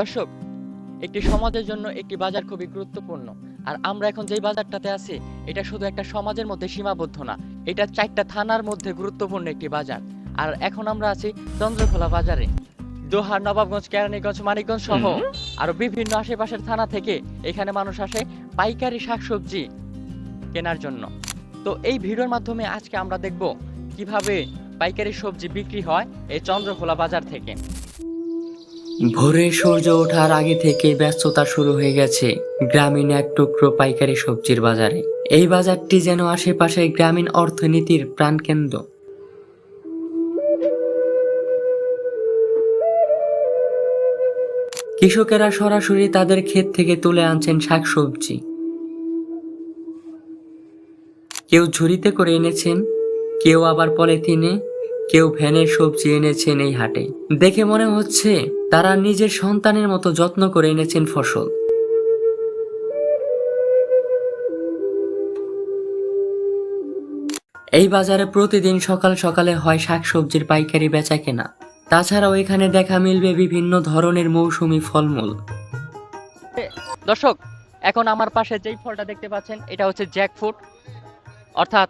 দর্শক একটি সমাজের জন্য একটি বাজার খুবই গুরুত্বপূর্ণ। আর আমরা এখন যেই বাজারটাতে আছি এটা শুধু একটা সমাজের মধ্যে সীমাবদ্ধ না এটা চারটা থানার মধ্যে গুরুত্বপূর্ণ একটি বাজার। আর এখন আমরা আছি চন্দ্রখোলা বাজারে। দোহার নবাবগঞ্জ কেরানীগঞ্জ মানিকগঞ্জ সহ আরও বিভিন্ন আশেপাশের থানা থেকে এখানে মানুষ আসে পাইকারি শাকসবজি কেনার জন্য। তো এই ভিডিওর মাধ্যমে আজকে আমরা দেখব কীভাবে পাইকারি সবজি বিক্রি হয় এই চন্দ্রখোলা বাজার থেকে। ভোরে সূর্য ওঠার আগে থেকে ব্যস্ততা শুরু হয়ে গেছে গ্রামীণ এক টুকরো পাইকারি সবজির বাজারে। এই বাজারটি যেন আশেপাশে গ্রামীণ অর্থনীতির প্রাণকেন্দ্র। কৃষকেরা সরাসরি তাদের ক্ষেত থেকে তুলে আনছেন শাকসবজি। কেউ ঝুড়িতে করে এনেছেন, কেউ আবার পলিথিনে কেউ ভ্যানের সবজি এনেছেন এই হাটে। দেখে মনে হচ্ছে তারা নিজের সন্তানের মতো যত্ন করে এনেছেন ফসল। এই বাজারে প্রতিদিন সকাল সকালে হয় শাকসবজির পাইকারি বেচা কেনা। তাছাড়াও এখানে দেখা মিলবে বিভিন্ন ধরনের মৌসুমি ফলমূল। দর্শক, এখন আমার পাশে যেই ফলটা দেখতে পাচ্ছেন, এটা হচ্ছে জ্যাকফ্রুট, অর্থাৎ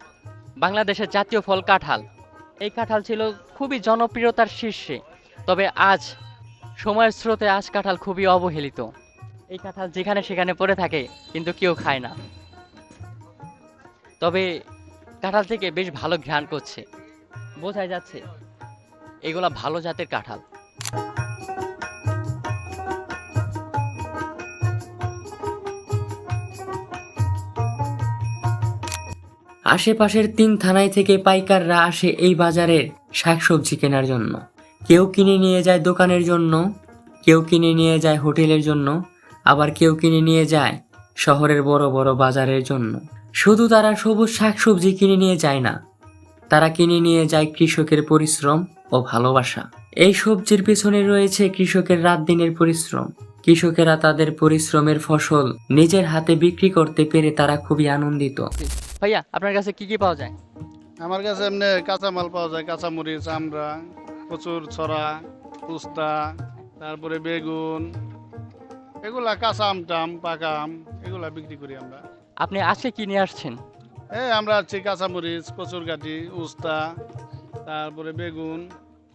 বাংলাদেশের জাতীয় ফল কাঁঠাল। এই কাঁঠাল ছিল খুবই জনপ্রিয়তার শীর্ষে। তবে আজ সময়ের স্রোতে আজ কাঁঠাল খুবই অবহেলিত। এই কাঁঠাল যেখানে সেখানে পড়ে থাকে, কিন্তু কেউ খায় না। তবে কাঁঠাল থেকে বেশ ভালো ঘ্রাণ করছে। বোঝাই যাচ্ছে, এগুলা ভালো জাতের কাঁঠাল। আশেপাশের তিন থানায় থেকে পাইকাররা আসে এই বাজারের শাকসবজি কেনার জন্য। কেউ কিনে নিয়ে যায় দোকানের জন্য, কেউ কিনে নিয়ে যায় হোটেলের জন্য, আবার কেউ কিনে নিয়ে যায় শহরের বড় বড় বাজারের জন্য। শুধু তারা সবুজ শাকসবজি কিনে নিয়ে যায় না, তারা কিনে নিয়ে যায় কৃষকের পরিশ্রম ও ভালোবাসা। এই সবজির পেছনে রয়েছে কৃষকের রাত দিনের পরিশ্রম। কৃষকেরা তাদের পরিশ্রমের ফসল নিজের হাতে বিক্রি করতে পেরে তারা খুবই আনন্দিত। ভাইয়া আপনার কাছে কি কি পাওয়া যায়? আমার কাছে এমনি কাঁচামাল পাওয়া যায় কাঁচামরিচ আমরা প্রচুর ছড়া পুস্তা তারপরে বেগুন এগুলা কাঁচা আম টাম পাকা আম এগুলা বিক্রি করি আমরা। আপনি আজকে কি নিয়ে আসছেন? এই আমরা আছি কাঁচামরিচ কচুর গাঠি উস্তা তারপরে বেগুন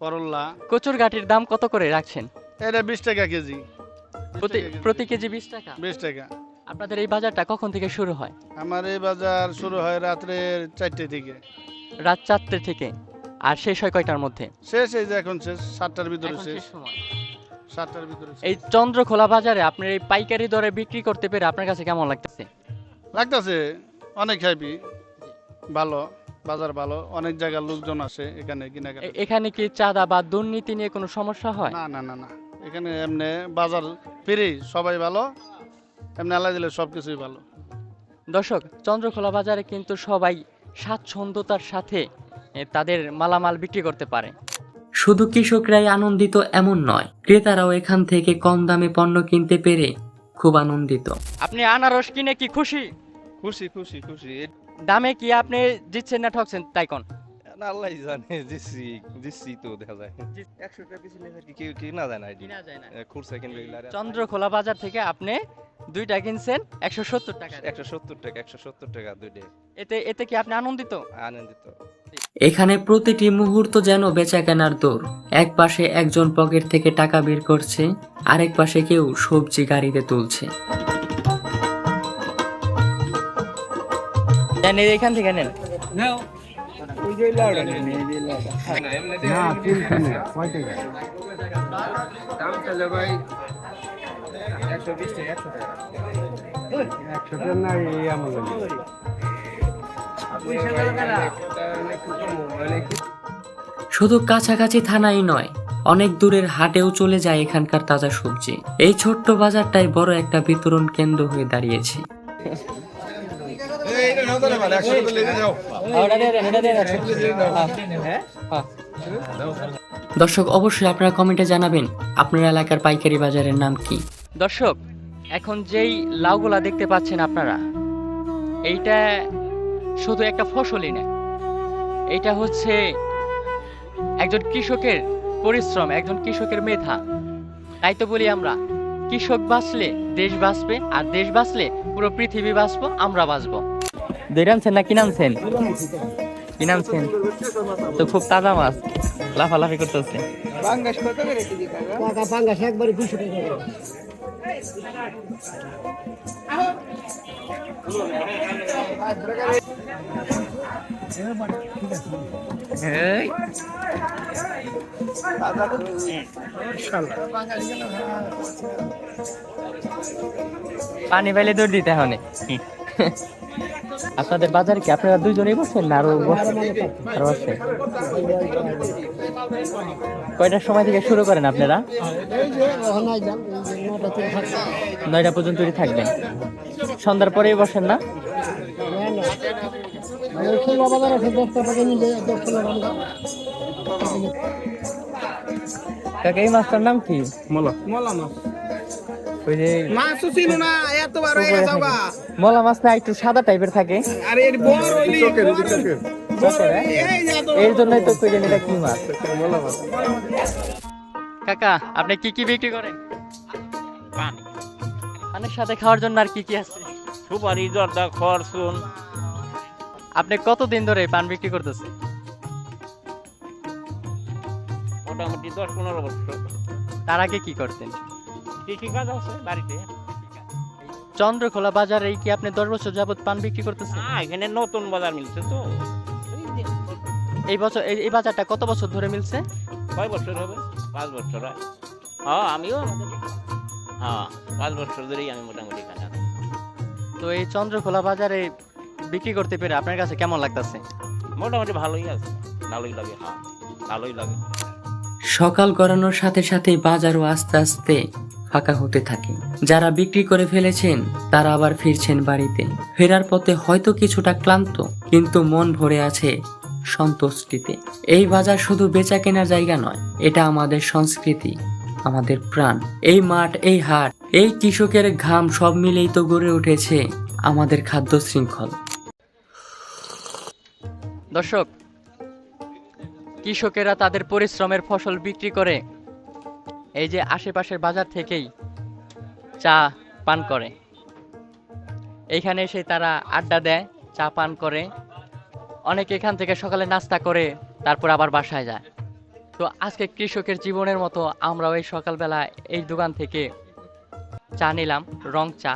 করল্লা কচুর গাঠির দাম কত করে রাখছেন? এটা বিশ টাকা কেজি। প্রতি প্রতি কেজি বিশ টাকা। বিশ টাকা। আপনাদের এই বাজারটা কখন থেকে শুরু হয়? আমার এই বাজার শুরু হয় রাত্রে চারটে থেকে। রাত চারটে থেকে। আর শেষ হয় কয়টার মধ্যে? শেষ এই যে এখন শেষ সাতটার ভিতরে এখন শেষ। শেষ সময়। সাতটার ভিতরে শেষ। এই চন্দ্রখোলা বাজারে আপনার এই পাইকারি দরে বিক্রি করতে পেরে আপনার কাছে কেমন লাগতেছে? লাগতেছে অনেক হ্যাপি ভালো বাজার ভালো অনেক জায়গার লোকজন আসে এখানে কেনাকাটা। এ- এখানে কি চাঁদা বা দুর্নীতি নিয়ে কোনো সমস্যা হয়? না না না না। এখানে এমনি বাজার ফ্রি সবাই ভালো এমনি আল্লাহ দিলে সব কিছুই ভালো। দর্শক চন্দ্রখোলা বাজারে কিন্তু সবাই স্বাচ্ছন্দ্যতার সাথে তাদের মালামাল বিক্রি করতে পারে। শুধু কৃষকরাই আনন্দিত এমন নয় ক্রেতারাও এখান থেকে কম দামে পণ্য কিনতে পেরে খুব আনন্দিত। আপনি আনারস কিনে কি খুশি? খুশি খুশি খুশি। দামে কি আপনি জিতছেন না ঠকছেন তাই কোন? আল্লাহ জানে দিচ্ছি দিচ্ছি তো দেখা যায়। একশো টাকা পিছনে কি? কেউ কিনা যায় না কিনা যায় না। খুরসা কিনবে চন্দ্রখোলা বাজার থেকে আপনি দুইটা কিনছেন একশো সত্তর টাকা একশো সত্তর টাকা একশো সত্তর টাকা দুইটাই এতে এতে কি আপনি আনন্দিত? আনন্দিত। এখানে প্রতিটি মুহূর্ত যেন বেচা কেনার দৌড়। এক পাশে একজন পকেট থেকে টাকা বের করছে আরেক পাশে কেউ সবজি গাড়িতে তুলছে। এখান থেকে নেন, শুধু কাছাকাছি থানাই নয়, অনেক দূরের হাটেও চলে যায় এখানকার তাজা সবজি। এই ছোট্ট বাজারটাই বড় একটা বিতরণ কেন্দ্র হয়ে দাঁড়িয়েছে। দর্শক, অবশ্যই আপনারা কমেন্টে জানাবেন, আপনার এলাকার পাইকারি বাজারের নাম কি? দর্শক এখন যেই লাউগুলা দেখতে পাচ্ছেন আপনারা এইটা শুধু একটা ফসলই না এইটা হচ্ছে একজন কৃষকের পরিশ্রম একজন কৃষকের মেধা। তাই তো বলি আমরা কৃষক বাঁচলে দেশ বাঁচবে আর দেশ বাঁচলে পুরো পৃথিবী বাঁচবো আমরা বাঁচবো। দই না কি নামছেন? কি নামছেন? তো খুব তাজা মাছ লাফালাফি করতেছে। পানি পাইলে দৌড় দিতে হনে আপনাদের বাজারে কি আপনারা দুইজনেই বসছেন না, আরও বসছেন আরও কয়টার সময় থেকে শুরু করেন আপনারা। নয়টা পর্যন্তই থাকবেন। সন্ধ্যার পরেই বসেন না। কাকা এই মাছটার নাম কি? মলা। ওই যে মাছও ছিল না এতবার হয়ে গেছে মলা মাছ না একটু সাদা টাইপের থাকে। আরে এর বড় হইলি। চোখের, এই যে এত- এর জন্যই তো কইলেন এটা কি মাছ? কাকা আপনি কি কি বিক্রি করেন? পানের সাথে খাওয়ার জন্য আর কি কি আছে? সুপারি জর্দা খরচুন আপনি কতদিন ধরে পান বিক্রি করতেছেন? মোটামুটি দশ পনেরো বছর। তার আগে কি করতেন? কৃষি কাজ আছে বাড়িতে। চন্দ্রখোলা বাজারে কি আপনি দশ বছর যাবৎ পান বিক্রি করতেছেন? হ্যাঁ এখানে নতুন বাজার মিলছে তো। এই বছর এই বাজারটা কত বছর ধরে মিলছে? কয় বছর হবে? পাঁচ বছর হয়। হ্যাঁ আমিও হ্যাঁ পাঁচ বছর ধরেই আমি মোটামুটি এখানে তো এই চন্দ্রখোলা বাজারে বিক্রি করতে পেরে আপনার কাছে কেমন লাগতেছে? মোটামুটি ভালোই আছে। ভালোই লাগে হ্যাঁ। ভালোই লাগে। সকাল গড়ানোর সাথে সাথে বাজারও আস্তে আস্তে ফাঁকা হতে থাকে। যারা বিক্রি করে ফেলেছেন তারা আবার ফিরছেন বাড়িতে। ফেরার পথে হয়তো কিছুটা ক্লান্ত কিন্তু মন ভরে আছে সন্তুষ্টিতে। এই বাজার শুধু বেচা কেনার জায়গা নয়, এটা আমাদের সংস্কৃতি, আমাদের প্রাণ। এই মাঠ, এই হাট, এই কৃষকের ঘাম সব মিলেই তো গড়ে উঠেছে আমাদের খাদ্য শৃঙ্খল। দর্শক, কৃষকেরা তাদের পরিশ্রমের ফসল বিক্রি করে এই যে আশেপাশের বাজার থেকেই চা পান করে। এইখানে এসে তারা আড্ডা দেয়, চা পান করে। অনেকে এখান থেকে সকালে নাস্তা করে তারপর আবার বাসায় যায়। তো আজকে কৃষকের জীবনের মতো আমরাও এই সকালবেলা এই দোকান থেকে চা নিলাম, রং চা।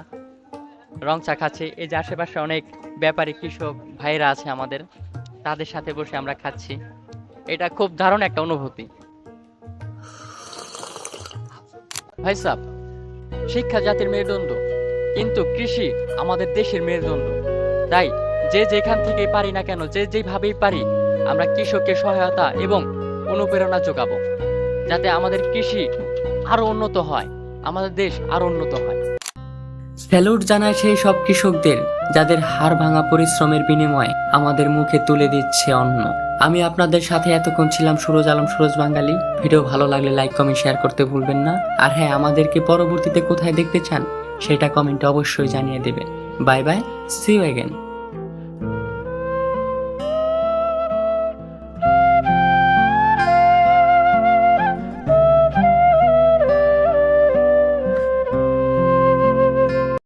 রং চা খাচ্ছি। এই যে আশেপাশে অনেক ব্যাপারী কৃষক ভাইরা আছে আমাদের, তাদের সাথে বসে আমরা খাচ্ছি। এটা খুব দারুণ একটা অনুভূতি। ভাই সাহ শিক্ষা জাতির মেরুদণ্ড, কিন্তু কৃষি আমাদের দেশের মেরুদণ্ড। তাই যে যেখান থেকে পারি না কেন, যে যেভাবেই পারি, আমরা কৃষককে সহায়তা এবং অনুপ্রেরণা যোগাবো, যাতে আমাদের কৃষি আরও উন্নত হয়, আমাদের দেশ আরও উন্নত হয়। স্যালুট জানায় সেই সব কৃষকদের, যাদের হাড় ভাঙা পরিশ্রমের বিনিময়ে আমাদের মুখে তুলে দিচ্ছে অন্ন। আমি আপনাদের সাথে এতক্ষণ ছিলাম সুরজ আলম, সুরজ বাঙালি। ভিডিও ভালো লাগলে লাইক, কমেন্ট, শেয়ার করতে ভুলবেন না। আর হ্যাঁ আমাদেরকে পরবর্তীতে কোথায় দেখতে চান, সেটা কমেন্টে অবশ্যই জানিয়ে দেবেন। Bye bye C again